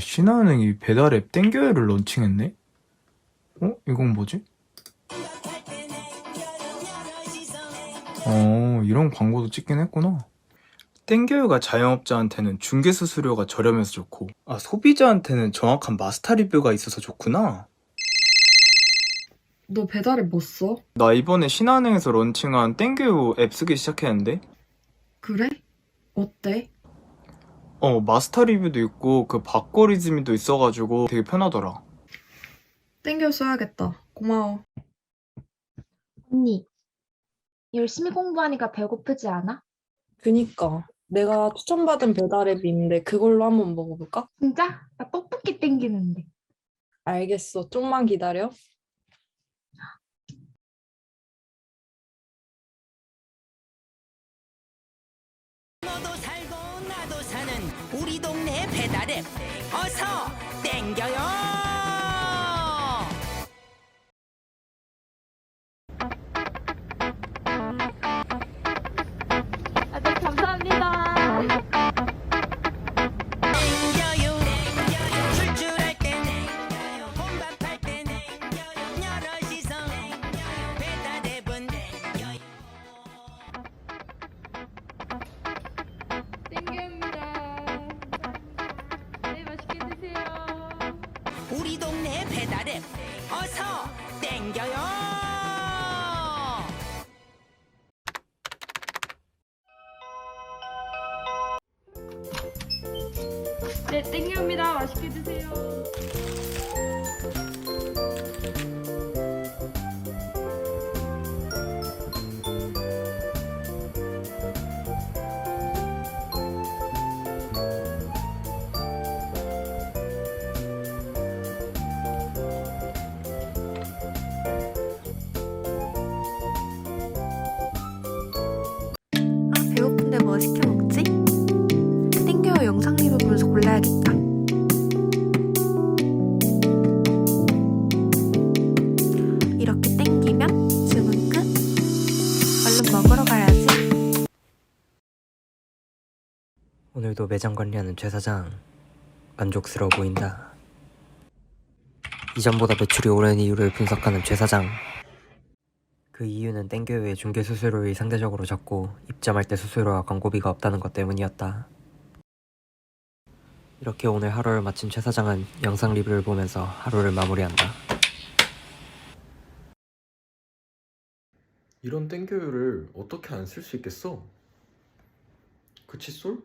아, 신한은행이 배달 앱 땡겨요를 런칭했네? 어? 이건 뭐지? 어, 이런 광고도 찍긴 했구나. 땡겨요가 자영업자한테는 중개 수수료가 저렴해서 좋고, 아, 소비자한테는 정확한 마스터 리뷰가 있어서 좋구나. 너 배달앱 뭐 써? 나 이번에 신한은행에서 런칭한 땡겨요 앱 쓰기 시작했는데, 그래? 어때? 어, 마스터 리뷰도 있고, 그 바꿔리즘도 있어가지고 되게 편하더라. 땡겨 써야겠다. 고마워. 언니, 열심히 공부하니까 배고프지 않아? 그니까 내가 추천받은 배달앱이 있는데 그걸로 한번 먹어볼까? 진짜? 나 떡볶이 땡기는데. 알겠어. 좀만 기다려. 우리 동네 배달앱 어서 땡겨요 우리 동네 배달앱 어서 땡겨요 네, 땡겨입니다. 맛있게 드세요. 골라야겠다. 이렇게 땡기면 주문 끝. 얼른 먹으러 가야지. 오늘도 매장 관리하는 최 사장 만족스러워 보인다. 이전보다 매출이 오른 이유를 분석하는 최 사장. 그 이유는 땡겨요의 중개 수수료율이 상대적으로 적고 입점할 때 수수료와 광고비가 없다는 것 때문이었다. 이렇게 오늘 하루를 마친 최 사장은 영상 리뷰를 보면서 하루를 마무리한다. 이런 땡겨요를 어떻게 안 쓸 수 있겠어? 그치 솔?